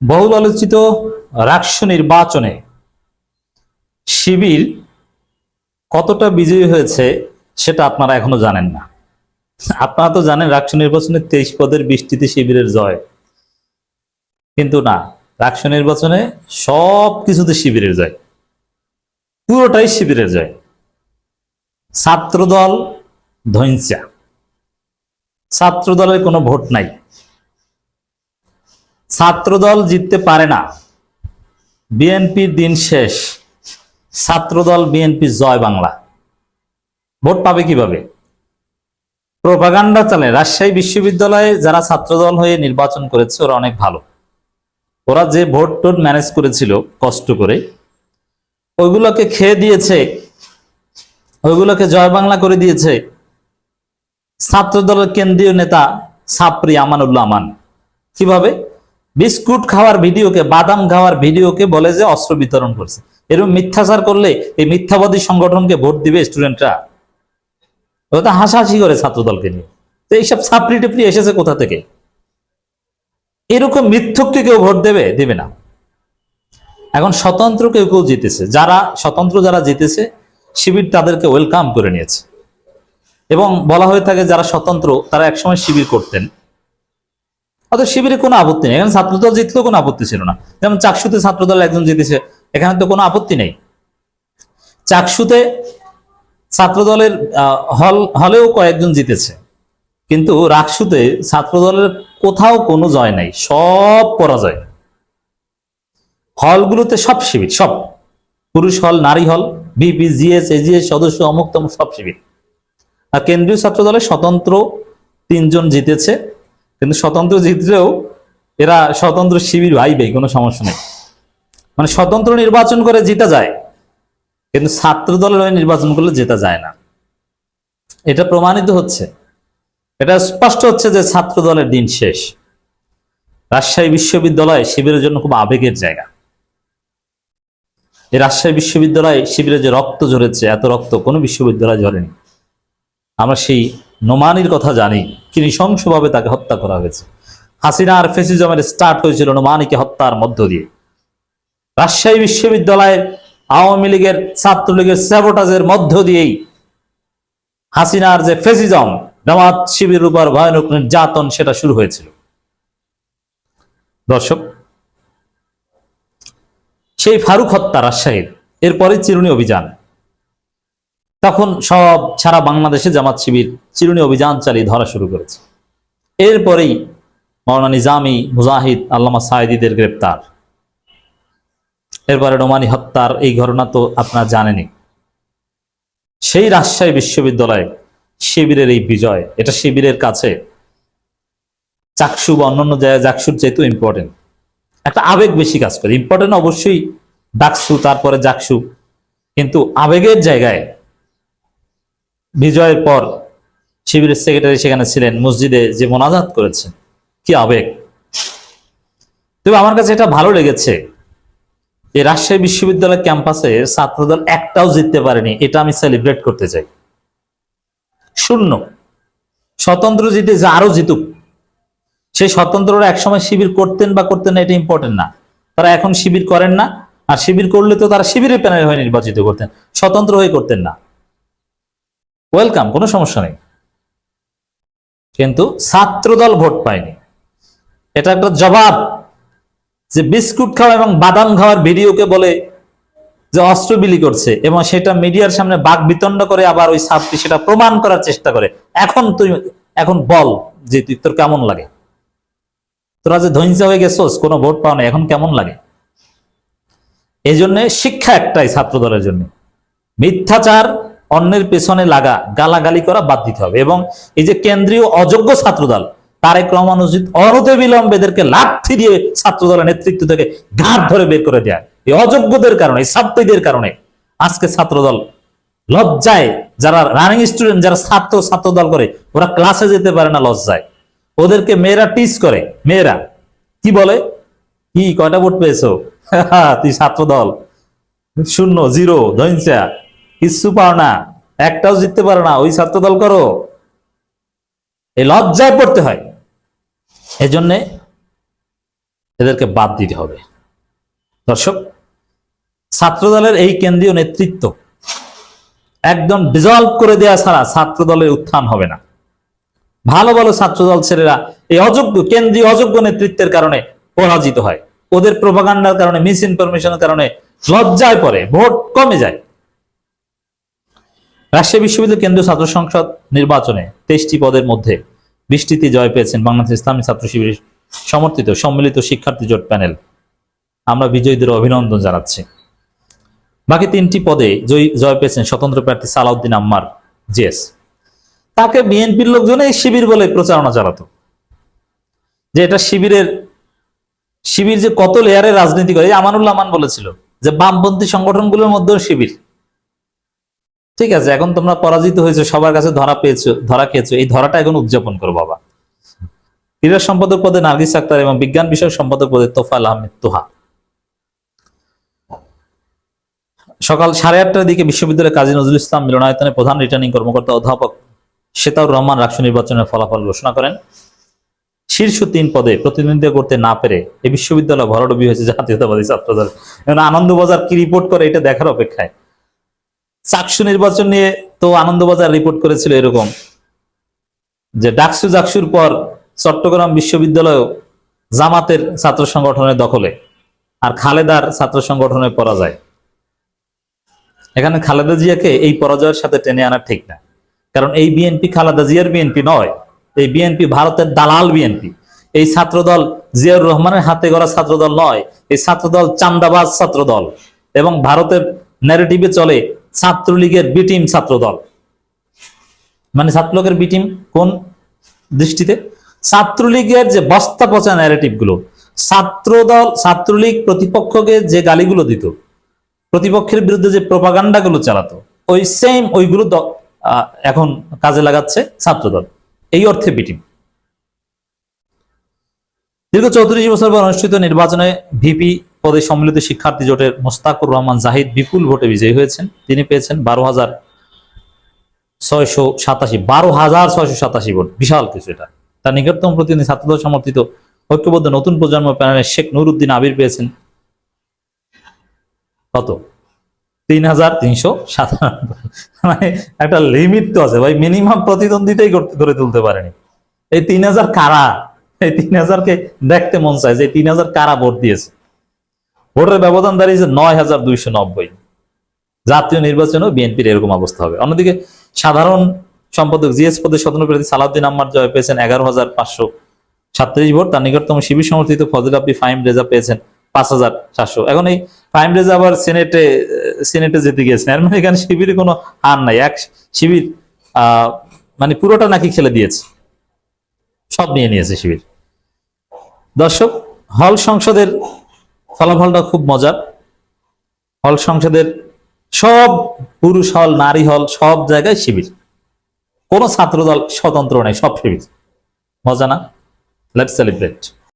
বহুল আলোচিত রাষ্ট্র নির্বাচনে শিবির কতটা বিজয়ী হয়েছে সেটা আপনারা এখনও জানেন না। আপনারা তো জানেন রাষ্ট্র নির্বাচনে তেইশ পদের বৃষ্টিতে শিবিরের জয়। কিন্তু না, রাষ্ট্র নির্বাচনে সব কিছুতে শিবিরের জয়। পুরোটাই শিবিরের জয়। ছাত্রদল ধৈঞ্চা ছাত্রদলের কোনো ভোট নাই। ছাত্রদল জিততে পারে না। বিএনপির দিন শেষ। ছাত্রদল বিএনপি জয় বাংলা। ভোট পাবে কীভাবে? প্রোপাগান্ডা চালে রাজশাহী বিশ্ববিদ্যালয়ে যারা ছাত্রদল হয়ে নির্বাচন করেছে, ওরা অনেক ভালো। ওরা যে ভোট টোট ম্যানেজ করেছিল কষ্ট করে, ওইগুলোকে খেয়ে দিয়েছে, ওইগুলোকে জয় বাংলা করে দিয়েছে ছাত্রদলের কেন্দ্রীয় নেতা সাপরি আমানুল্লাহ আমান। কীভাবে? বিস্কুট খাওয়ার ভিডিওকে, বাদাম খাওয়ার ভিডিওকে বলে যে অস্ত্র বিতরণ করছে। এরকম মিথ্যাচার করলে এই মিথ্যাবাদী সংগঠনকে ভোট দিবে স্টুডেন্টরা। ওরা তো হাসাহাসি করে ছাত্রদলকে নিয়ে। তো এইসব ছাপড়ি টিপড়ি এসেছে কোথা থেকে? এরকম মিথ্যককে কেউ ভোট দেবে? দেবে না। এখন স্বতন্ত্র কেউ কেউ জিতেছে। যারা স্বতন্ত্র যারা জিতেছে, শিবির তাদেরকে ওয়েলকাম করে নিয়েছে। এবং বলা হয়ে থাকে যারা স্বতন্ত্র, তারা একসময় শিবির করতেন। অত শিবিরে কোনো আপত্তি নেই। এখানে ছাত্রদল জিতলেও কোনো আপত্তি ছিল না। যেমন চাকসুতে ছাত্রদল একজন জিতেছে, এখানে তো কোনো আপত্তি নেই। চাকসুতে ছাত্রদলের হল, হলেও কয়েকজন জিতেছে। কিন্তু রাকসুতে ছাত্রদলের কোথাও কোনো জয় নাই, সব পরাজয়। হলগুলোতে সব শিবির, সব। পুরুষ হল, নারী হল বিপি জিএস, এজিএস, সদস্য অমুক তমুক সব শিবির। আর কেন্দ্রীয় ছাত্র দলে স্বতন্ত্র তিনজন জিতেছে। কিন্তু স্বতন্ত্র জিতলেও এরা স্বতন্ত্র শিবির ভাইবে, কোনো সমস্যা নেই। মানে স্বতন্ত্র নির্বাচন করে জিতা যায়, কিন্তু ছাত্র দলের হয়ে নির্বাচন করলে জেতা যায় না। এটা প্রমাণিত হচ্ছে। এটা স্পষ্ট হচ্ছে যে ছাত্র দলের দিন শেষ। রাজশাহী বিশ্ববিদ্যালয় শিবিরের জন্য খুব আবেগের জায়গা। এই রাজশাহী বিশ্ববিদ্যালয়ে শিবিরে যে রক্ত ঝরেছে, এত রক্ত কোনো বিশ্ববিদ্যালয় ঝরেনি। আমরা সেই নোমানির কথা জানি, কি নৃশংসভাবে তাকে হত্যা করা হয়েছে। হাসিনা আর ফেসিজমের স্টার্ট হয়েছিল নোমানিকে হত্যার মধ্য দিয়ে। রাজশাহী বিশ্ববিদ্যালয়ের আওয়ামী লীগের ছাত্রলীগের স্যাবোটাজের মধ্য দিয়েই হাসিনার যে ফেসিজম, জামাত শিবির উপর ভয়ানক নির্যাতন, সেটা শুরু হয়েছিল। দর্শক, সেই ফারুক হত্যা রাজশাহীর এরপরে চিরুনি অভিযান। তখন সব সারা বাংলাদেশে জামাত শিবির চিরুনি অভিযান চালিয়ে ধরা শুরু করেছে। এরপরেই মৌলানা নিজামি মুজাহিদ আল্লামা সাইদিদের গ্রেপ্তার। এরপরে নোমানি হত্যার এই ঘটনা তো আপনার জানেনই। সেই রাজশাহী বিশ্ববিদ্যালয়ে শিবিরের এই বিজয়, এটা শিবিরের কাছে চাকসু বা অন্যান্য জায়গায় চাকসুর চাইতেও ইম্পর্টেন্ট একটা আবেগ বেশি কাজ করে। ইম্পর্টেন্ট অবশ্যই ডাকসু, তারপরে জাকসু কিন্তু আবেগের জায়গায় বিজয়ের পর শিবিরের সেক্রেটারি সেখানে ছিলেন, মসজিদে যে মোনাজাত করেছেন কি আবেগ। তবে আমার কাছে এটা ভালো লেগেছে এই রাজশাহী বিশ্ববিদ্যালয় ক্যাম্পাসে ছাত্রদল একটাও জিততে পারেনি, এটা আমি সেলিব্রেট করতে চাই। শূন্য। স্বতন্ত্র জিতে যে আরও জিতুক, সেই স্বতন্ত্ররা একসময় শিবির করতেন বা করতেন না, এটা ইম্পর্টেন্ট না। তারা এখন শিবির করেন না, আর শিবির করলে তো তারা শিবিরের প্যানেল হয়ে নির্বাচিত করতেন, স্বতন্ত্র হয়ে করতেন না। ওয়েলকাম কোনো সমস্যা নেই। কিন্তু ছাত্রদল ভোট পায়নি। এটা একটা জবাব যে বিস্কুট খাওয়া এবং বাদাম খাওয়ার ভিডিওকে বলে যে অস্ত্র বিলি করছে এবং সেটা মিডিয়ার সামনে বাঘ বিতণ্ড করে আবার ওই ছাত্রী সেটা প্রমাণ করার চেষ্টা করে। এখন তুই, এখন বল যে তুই, তোর কেমন লাগে? তোরা যে ধৈর্য হয়ে গেছোস, কোনো ভোট পাও না এখন কেমন লাগে? এই জন্য শিক্ষা একটাই ছাত্র দলের জন্য। মিথ্যাচার অন্যের পেছনে লাগা, গালাগালি করা বাদ দিতে হবে। এবং এই যে কেন্দ্রীয় অযোগ্য ছাত্রদল, তারেক রহমান উচিত অনতে বিলম্বে এদেরকে লাঠি দিয়ে ছাত্র দলের নেতৃত্ব থেকে ঘাট ধরে বের করে দেয়। এই অযোগ্যদের কারণে ছাত্রীদের কারণে আজকে ছাত্রদল লজ্জায় যারা রানিং স্টুডেন্ট যারা ছাত্র ছাত্র দল করে, ওরা ক্লাসে যেতে পারে না লজ্জায়। ওদেরকে মেয়েরা টিচ করে। মেয়েরা, কি বলে? কি, কয়টা ভোট পেয়েছ? তুই ছাত্র দল শূন্য জিরো ধৈঞ্চা কিচ্ছু পাও না, একটাও জিততে পারো না, ওই ছাত্র দল করো। এই লজ্জায় পড়তে হয়। এজন্যে এদেরকে বাদ দিতে হবে। দর্শক ছাত্রদলের এই কেন্দ্রীয় নেতৃত্ব একদম ডিজলভ করে দেওয়া ছাড়া ছাত্র দলের উত্থান হবে না। ভালো ভালো ছাত্রদল ছেলেরা এই অযোগ্য, কেন্দ্রীয় অযোগ্য নেতৃত্বের কারণে পরাজিত হয়। ওদের প্রভাকাণ্ডার কারণে মিস ইনফরমেশনের কারণে লজ্জায় পড়ে, ভোট কমে যায়। রাজশাহী বিশ্ববিদ্যালয় কেন্দ্রীয় ছাত্র সংসদ নির্বাচনে তেইশটি পদের মধ্যে বৃষ্টিতে জয় পেয়েছেন বাংলাদেশ ইসলামী ছাত্র শিবির সমর্থিত সম্মিলিত শিক্ষার্থী জোট প্যানেল। আমরা বিজয়ীদের অভিনন্দন জানাচ্ছি। বাকি তিনটি পদে জয়ী পেয়েছেন স্বতন্ত্র প্রার্থী সালাউদ্দিন আম্মার জেস তাকে বিএনপির লোকজন এই শিবির বলে প্রচারণা চালাতো। যে এটা শিবিরের শিবির যে কত লেয়ারে রাজনীতি করে আমানুল্লাহ আমান বলেছিল যে বামপন্থী সংগঠনগুলোর মধ্যেও শিবির। ঠিক আছে, এখন তোমরা পরাজিত হয়েছে, সবার কাছে ধরা পেয়েছ, ধরা খেয়েছো, এই ধরাটা এখন উদযাপন করো বাবা। ক্রীড়া সম্পাদক পদে নার্গিস আক্তার এবং বিজ্ঞান বিষয়ক সম্পাদক পদে তোফাল আহমেদ তোহা। সকাল সাড়ে আটটার দিকে বিশ্ববিদ্যালয়ের কাজী নজরুল ইসলাম মিলনায়তনে প্রধান রিটার্নিং কর্মকর্তা অধ্যাপক শেতাউর রহমান রাষ্ট্র নির্বাচনের ফলাফল ঘোষণা করেন। শীর্ষ তিন পদে প্রতিনিধিত্ব করতে না পেরে এই বিশ্ববিদ্যালয় ভরাডুবি হয়েছে জাতীয়তাবাদী ছাত্রদল। এখন আনন্দবাজার কি রিপোর্ট করে এটা দেখার অপেক্ষায়। চাকসু নির্বাচন নিয়ে তো আনন্দবাজার রিপোর্ট করেছিল এরকম। যে ডাকসু জাকসুর পর চট্টগ্রাম বিশ্ববিদ্যালয় জামাতের ছাত্র সংগঠনের দখলে আর খালেদার ছাত্র সংগঠনের পরাজয়। এখানে খালেদা জিয়াকে এই পরাজয়ের সাথে টেনে আনা ঠিক না। কারণ এই বিএনপি খালেদা জিয়ার বিএনপি নয়, এই বিএনপি ভারতের দালাল বিএনপি। এই ছাত্রদল জিয়াউর রহমানের হাতে গড়া ছাত্রদল নয়, এই ছাত্রদল চান্দাবাজ ছাত্রদল। এবং ভারতের ন্যারেটিভে চলে ছাত্রলীগের বিটিম ছাত্রদল। মানে ছাত্রলীগের বিটিম কোন দৃষ্টিতে? ছাত্রলীগের যে বস্তা পচা ন্যারেটিভগুলো, ছাত্রদল, ছাত্রলীগ প্রতিপক্ষকে যে গালিগুলো দিত, প্রতিপক্ষের বিরুদ্ধে যে প্রপাগান্ডা গুলো চালাতো, ওই সেম ওইগুলো এখন কাজে লাগাচ্ছে ছাত্রদল। এই অর্থে বিটিম দীর্ঘ চৌত্রিশ বছর পর অনুষ্ঠিত নির্বাচনে ভিপি পদে সম্মিলিত শিক্ষার্থী জোটের মোস্তাকুর রহমান জাহিদ বিপুল ভোটে বিজয়ী হয়েছেন। তিনি পেয়েছেন বারো হাজার ছয়শো সাতাশি, বারো হাজার ছয়শো সাতাশি ভোট। বিশাল কিছু এটা। তার নিকটতম প্রতিনিধি, ছাত্রদল সমর্থিত ঐক্যবদ্ধ নতুন প্রজন্ম প্যানেলের শেখ নুরুদ্দিন আবির পেয়েছেন কত? তিন হাজার তিনশো সাতানব্বই মানে একটা লিমিট তো আছে ভাই মিনিমাম প্রতিদ্বন্দ্বিতাই করে তুলতে পারেনি। এই তিন হাজার কারা? এই তিন হাজারকে দেখতে মন চায় যে তিন হাজার কারা ভোট দিয়েছে। ভোটের ব্যবধান দাঁড়িয়েছে নয় হাজার দুইশো নব্বই। জাতীয় নির্বাচনেও বিএনপির এরকম অবস্থা হবে। অন্যদিকে সাধারণ সম্পাদক জিএস পদে স্বতন্ত্র প্রার্থী সালাউদ্দিন আম্মার জয় পেয়েছেন এগারো হাজার পাঁচশো সাতত্রিশ ভোট। তার নিকটতম শিবির সমর্থিত ফজল আব্দি ফাইম রেজা পেয়েছেন পাঁচ হাজার সাতশো। এখন এই ফাইম রেজা আবার সিনেটে সিনেটে যেতে গিয়েছেন। এর মানে এখানে শিবিরে কোনো হার নাই। এক শিবির মানে পুরোটা নাকি খেলে দিয়েছে। সব নিয়ে নিয়েছে শিবির। দর্শক, হল সংসদের ফলাফলটা খুব মজার। হল সংসদের সব পুরুষ হল, নারী হল, সব জায়গায় শিবির। কোনো ছাত্রদল স্বতন্ত্র নেই, সব শিবির। মজা না? Late celebrate